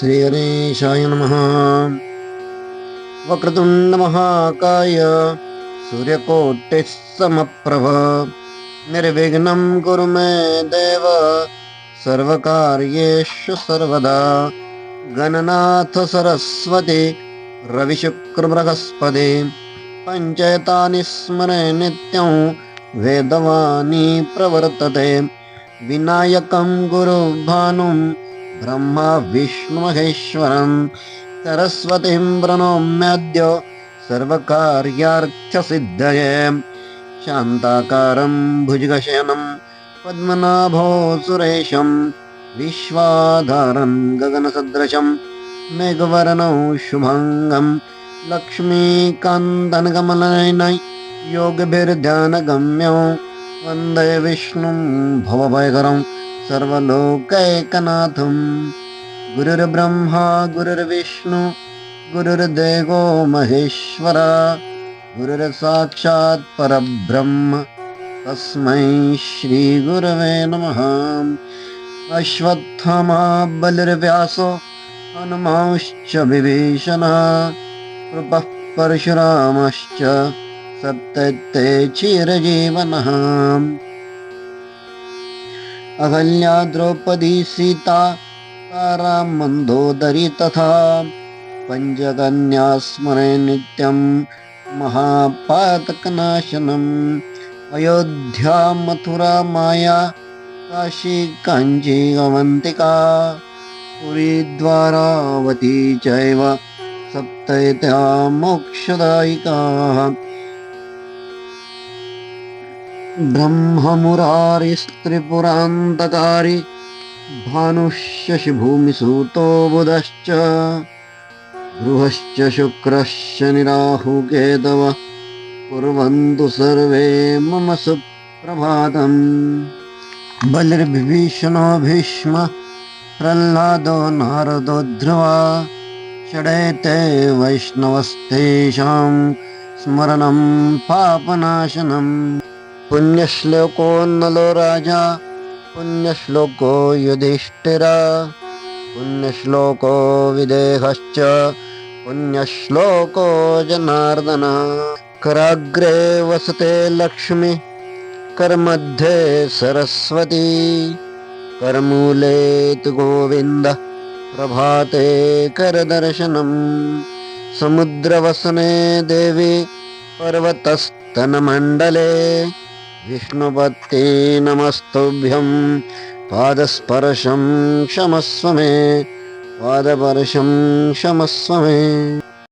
श्रीगणेशाय नमः। वक्रतुण्डमहाकाय सूर्यकोटिः समप्रभ। निर्विघ्नं कुरु मे देव सर्वकार्येषु सर्वदा। गणनाथ सरस्वती रविशुक्रबृहस्पति। पञ्चयतानि स्मरे नित्यं वेदवाणी प्रवर्तते। विनायकं गुरुभानुं ब्रह्मा विष्णुमहेश्वरं सरस्वतीं प्रणोम्याद्य सर्वकार्यार्थसिद्धये शान्ताकारं भुजगशयनं पद्मनाभो सुरेशं विश्वाधारं गगनसदृशं मेघवर्णौ शुभङ्गं लक्ष्मीकान्तनकमलनयन योगभिर्ध्यानगम्यौ वन्दे विष्णुं भवभयकरं सर्वलोकैकनाथं गुरुर्ब्रह्मा गुरुर्विष्णु गुरुर्देवो महेश्वर गुरुर्साक्षात् परब्रह्म। तस्मै श्रीगुरवे नमः। अश्वत्थमा बलिर्व्यासो हनुमांश्च विभीषणः। कृपः परशुरामश्च सप्तते चिरजीवनः अहल्या द्रौपदी सीता तारामन्दोदरी तथा पञ्चकन्या स्मरे नित्यं महापातकनाशनम् अयोध्या मथुरा माया काशी काञ्ची अवन्तिका पुरीद्वारावती चैव सप्तैत्या मोक्षदायिकाः। ब्रह्ममुरारिस्त्रिपुरान्तकारि भानुशशिभूमिसूतो बुधश्च। गृहश्च शुक्रश्च निराहुकेतव कुर्वन्तु सर्वे मम सुप्रभातम्। बलिर्विभीषणो भीष्म, प्रह्लादो नारदो ध्रुवा षडेते वैष्णवस्तेषां स्मरणं पापनाशनम्। पुण्यश्लोको नलो राजा पुण्यश्लोको युधिष्ठिरा, पुण्यश्लोको विदेहश्च, पुण्यश्लोको जनार्दन। कराग्रे वसते लक्ष्मी, करमध्ये सरस्वती। करमूले तु गोविन्द, प्रभाते करदर्शनम्। समुद्रवसने देवी, पर्वतस्तनमण्डले। విష్ణుపత్తే నమస్తుభ్యం పాదస్పర్శం క్షమస్వ మే పాదపర్శం